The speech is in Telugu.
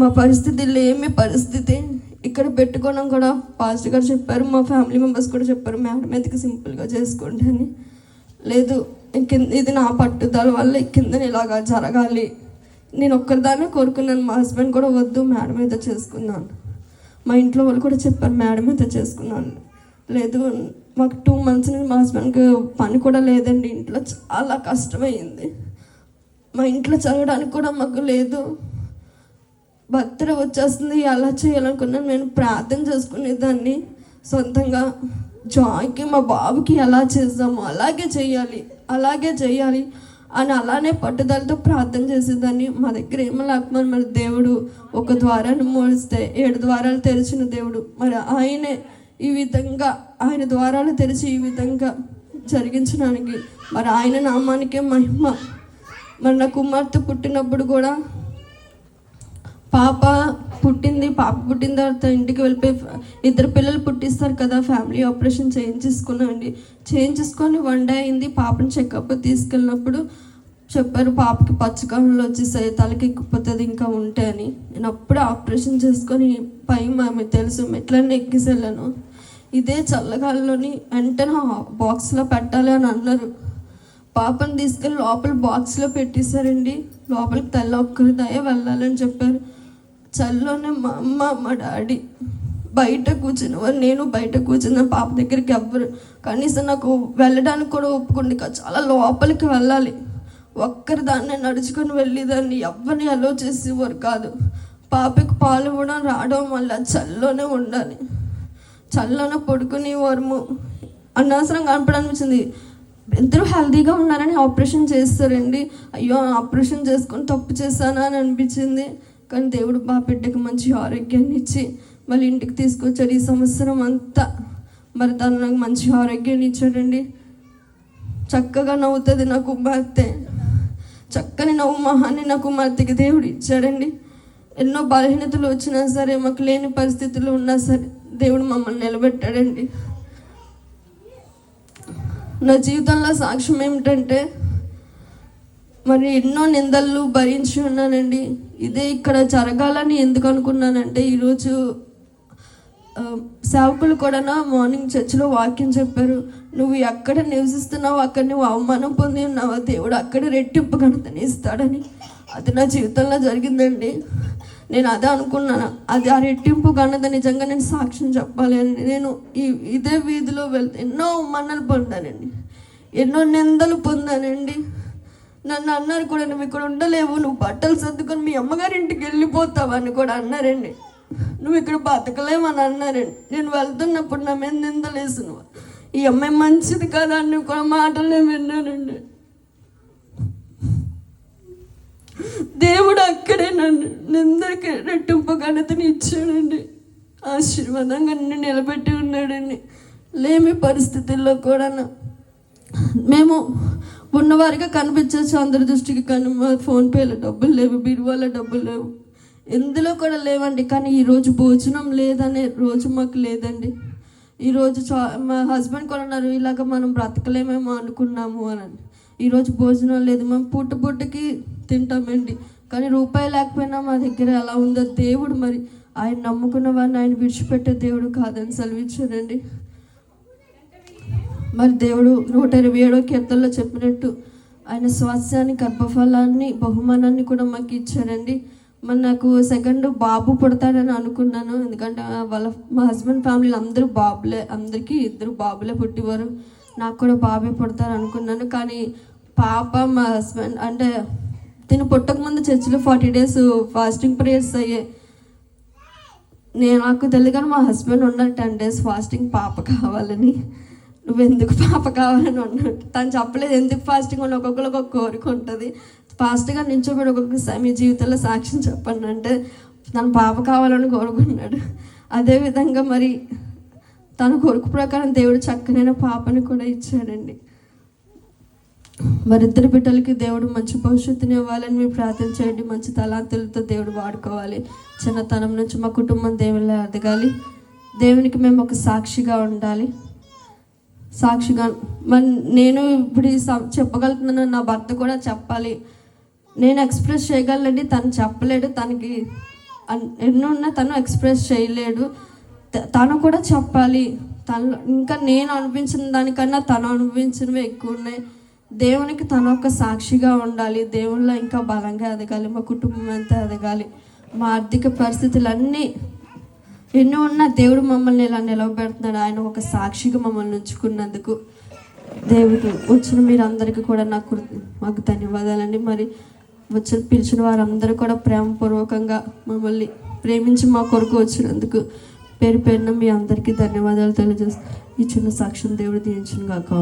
మా పరిస్థితి లేమి పరిస్థితి? ఇక్కడ పెట్టుకోవడం కూడా పాస్టర్ గారు చెప్పారు మా ఫ్యామిలీ మెంబర్స్ కూడా చెప్పారు మేడం మీదకి సింపుల్గా చేసుకోండి అని. లేదు కింద ఇది నా పట్టుదల వల్ల కింద ఇలాగా జరగాలి. నేను ఒక్కరిదాన్నే కోరుకున్నాను మా హస్బెండ్ కూడా వద్దు మేడం మీద చేసుకున్నాను మా ఇంట్లో వాళ్ళు కూడా చెప్పారు మేడం మీద చేసుకున్నాను లేదు మాకు టూ మంత్స్ నుంచి మా హస్బెండ్కి పని కూడా లేదండి ఇంట్లో చాలా కష్టమైంది. మా ఇంట్లో చదవడానికి కూడా మాకు లేదు. భర్త వచ్చేస్తుంది ఎలా చేయాలనుకున్నాను నేను ప్రార్థన చేసుకునేదాన్ని. సొంతంగా జాయ్కి మా బాబుకి ఎలా చేద్దాము అలాగే చేయాలి అలాగే చేయాలి అని అలానే పట్టుదలతో ప్రార్థన చేసేదాన్ని. మా దగ్గర ఏమో లేకపోతే మరి దేవుడు ఒక ద్వారాన్ని మోడిస్తే ఏడు ద్వారాలు తెరిచిన దేవుడు. మరి ఆయనే ఈ విధంగా ఆయన ద్వారాలు తెరిచి ఈ విధంగా జరిగించడానికి. మరి ఆయన నామానికే మహిమ. మరి నా కుమార్తె పుట్టినప్పుడు కూడా పాప పుట్టింది పాప పుట్టిన తర్వాత ఇంటికి వెళ్ళిపోయి ఇద్దరు పిల్లలు పుట్టిస్తారు కదా ఫ్యామిలీ ఆపరేషన్ చేయించేసుకున్నామండి చేయించేసుకొని వన్ డే అయింది పాపని చెకప్ తీసుకెళ్ళినప్పుడు చెప్పారు పాపకి పచ్చకములు వచ్చేసాయి తలకి ఎక్కిపోతుంది ఇంకా ఉంటే అని. నేను అప్పుడే ఆపరేషన్ చేసుకొని పై ఆమె తెలుసు మెట్లన్నీ ఎక్కిసెళ్ళాను. ఇదే చల్లగాల్లోని వెంటనే బాక్స్లో పెట్టాలి అని అన్నారు. పాపని తీసుకెళ్ళి లోపల బాక్స్లో పెట్టేశారండి. లోపలికి తెల్ల ఒక్కరి దయ వెళ్ళాలని చెప్పారు. చల్లోనే మా అమ్మ మా డాడీ బయట కూర్చుని నేను బయట కూర్చున్న పాప దగ్గరికి ఎవ్వరు. కనీసం నాకు వెళ్ళడానికి కూడా ఒప్పుకుంది కాదు చాలా లోపలికి వెళ్ళాలి. ఒక్కరి దాన్ని నడుచుకొని వెళ్ళేదాన్ని ఎవరిని అలో చేసేవారు కాదు. పాపకి పాలు కూడా రావడం వల్ల చల్లోనే ఉండాలి. చల్లన పడుకుని వరము అనవసరం కనపడనిపించింది. ఇద్దరు హెల్తీగా ఉన్నారని ఆపరేషన్ చేస్తారండి. అయ్యో ఆపరేషన్ చేసుకొని తప్పు చేశానా అని అనిపించింది. కానీ దేవుడు మా బిడ్డకి మంచి ఆరోగ్యాన్ని ఇచ్చి మళ్ళీ ఇంటికి తీసుకొచ్చాడు ఈ సంవత్సరం అంతా. మరి తను నాకు మంచి ఆరోగ్యాన్ని ఇచ్చాడండి. చక్కగా నవ్వుతుంది నా కుమార్తె. చక్కని నవ్వు మహాన్ని నా కుమార్తెకి దేవుడు ఇచ్చాడండి. ఎన్నో బలహీనతలు వచ్చినా సరే మాకు లేని పరిస్థితులు ఉన్నా సరే దేవుడు మమ్మల్ని నిలబెట్టాడండి. నా జీవితంలో సాక్ష్యం ఏమిటంటే మరి ఎన్నో నిందలు భరించి ఉన్నానండి. ఇదే ఇక్కడ జరగాలని ఎందుకు అనుకున్నానంటే ఈరోజు సేవకులు కూడా మార్నింగ్ చర్చిలో వాక్యం చెప్పారు. నువ్వు ఎక్కడ నివసిస్తున్నావు అక్కడ నువ్వు అవమానం పొంది ఉన్నావా దేవుడు అక్కడ రెట్టింపు గణతని ఇస్తాడని అది నా జీవితంలో జరిగిందండి. నేను అదే అనుకున్నాను. అది ఆ రెట్టింపు ఘనత నిజంగా నేను సాక్ష్యం చెప్పాలి అని నేను ఈ ఇదే వీధిలో వెళ్తే ఎన్నో అవమానాలు పొందానండి. ఎన్నో నిందలు పొందానండి. నన్ను అన్నారు కూడా నువ్వు ఇక్కడ ఉండలేవు నువ్వు బట్టలు సర్దుకొని మీ అమ్మగారింటికి వెళ్ళిపోతావు అని కూడా అన్నారండి. నువ్వు ఇక్కడ బతకలేమని అన్నారండి. నేను వెళ్తున్నప్పుడు నా మీద నిందలేసు నువ్వు. ఈ అమ్మాయి మంచిది కదా అని కూడా మాటలు నేను విన్నానండి. దేవుడు అక్కడే నన్ను నిందరికి రెట్టింపు ఘనతని ఇచ్చాడండి. ఆశీర్వాదంగా నన్ను నిలబెట్టి ఉన్నాడండి. లేమి పరిస్థితుల్లో కూడా మేము ఉన్నవారిగా కనిపించచ్చు అందరి దృష్టికి కానీ మా ఫోన్పేలో డబ్బులు లేవు బీరువాలో డబ్బులు లేవు. ఎందులో కూడా లేవండి. కానీ ఈరోజు భోజనం లేదనే రోజు మాకు లేదండి. ఈరోజు చా మా హస్బెండ్ కూడా అన్నారు ఇలాగ మనం బ్రతకలేమేమో అనుకున్నాము అని ఈరోజు భోజనం లేదు. మేము పుట్టు పుట్టుకి తింటామండి. కానీ రూపాయి లేకపోయినా మా దగ్గర ఎలా ఉందో దేవుడు మరి. ఆయన నమ్ముకున్న వారిని ఆయన విడిచిపెట్టే దేవుడు కాదని సెలవిచ్చారండి మరి దేవుడు నూట ఇరవై ఏడో కీర్తనలో చెప్పినట్టు ఆయన స్వాస్థ్యాన్ని గర్భఫలాన్ని బహుమానాన్ని కూడా మాకు ఇచ్చారండి మరి నాకు సెకండ్ బాబు పుడతాడని అనుకున్నాను. ఎందుకంటే వాళ్ళ మా హస్బెండ్ ఫ్యామిలీలో అందరూ బాబులే అందరికీ ఇద్దరు బాబులే పుట్టివారు. నాకు కూడా బాబే పుడతారు అనుకున్నాను. కానీ పాప మా హస్బెండ్ అంటే తిను పుట్టకముందు చర్చిలో ఫార్టీ డేస్ ఫాస్టింగ్ ప్రేయర్స్ అయ్యాయి. నేను నాకు తెలియదు కానీ మా హస్బెండ్ ఉన్నాడు టెన్ డేస్ ఫాస్టింగ్ పాప కావాలని. నువ్వు ఎందుకు పాప కావాలని అన్నట్టు తను చెప్పలేదు ఎందుకు ఫాస్టింగ్ ఉన్న ఒక్కొక్కరికి ఒక కోరిక ఉంటుంది. ఫాస్ట్గా నించోబడి ఒక్కొక్కసారి మీ జీవితంలో సాక్ష్యం చెప్పండి అంటే తన పాప కావాలని కోరుకున్నాడు అదేవిధంగా మరి తన కొరకు ప్రకారం దేవుడు చక్కనైన పాపని కూడా ఇచ్చాడండి. మరిద్దరు బిడ్డలకి దేవుడు మంచి భవిష్యత్తుని ఇవ్వాలని మీరు ప్రార్థన చేయండి. మంచి తలాంతులతో దేవుడు వాడుకోవాలి. చిన్నతనం నుంచి మా కుటుంబం దేవుళ్ళ ఎదగాలి దేవునికి మేము ఒక సాక్షిగా ఉండాలి. సాక్షిగా. మరి నేను ఇప్పుడు చెప్పగలుగుతున్నాను నా భర్త కూడా చెప్పాలి. నేను ఎక్స్ప్రెస్ చేయగలండి తను చెప్పలేడు తనకి అన్- తను ఎక్స్ప్రెస్ చేయలేడు. త- తను కూడా చెప్పాలి. తను ఇంకా నేను అనిపించిన దానికన్నా తను అనిపించినవి ఎక్కువ ఉన్నాయి. దేవునికి తన ఒక సాక్షిగా ఉండాలి. దేవుళ్ళ ఇంకా బలంగా ఎదగాలి మా కుటుంబం అంతా ఎదగాలి. మా ఆర్థిక పరిస్థితులన్నీ ఎన్నో ఉన్నా దేవుడు మమ్మల్ని ఇలా నిలవబెడుతున్నాడు. ఆయన ఒక సాక్షిగా మమ్మల్ని ఉంచుకున్నందుకు దేవుడు వచ్చిన మీరందరికీ కూడా నాకు మాకు ధన్యవాదాలండి. మరి వచ్చిన పిలిచిన వారందరూ కూడా ప్రేమపూర్వకంగా మమ్మల్ని ప్రేమించి మా కొరకు వచ్చినందుకు పేరు పేరున మీ అందరికీ ధన్యవాదాలు తెలియజేస్తాను ఈ చిన్న సాక్ష్యం దేవుడు దీవించిన కాక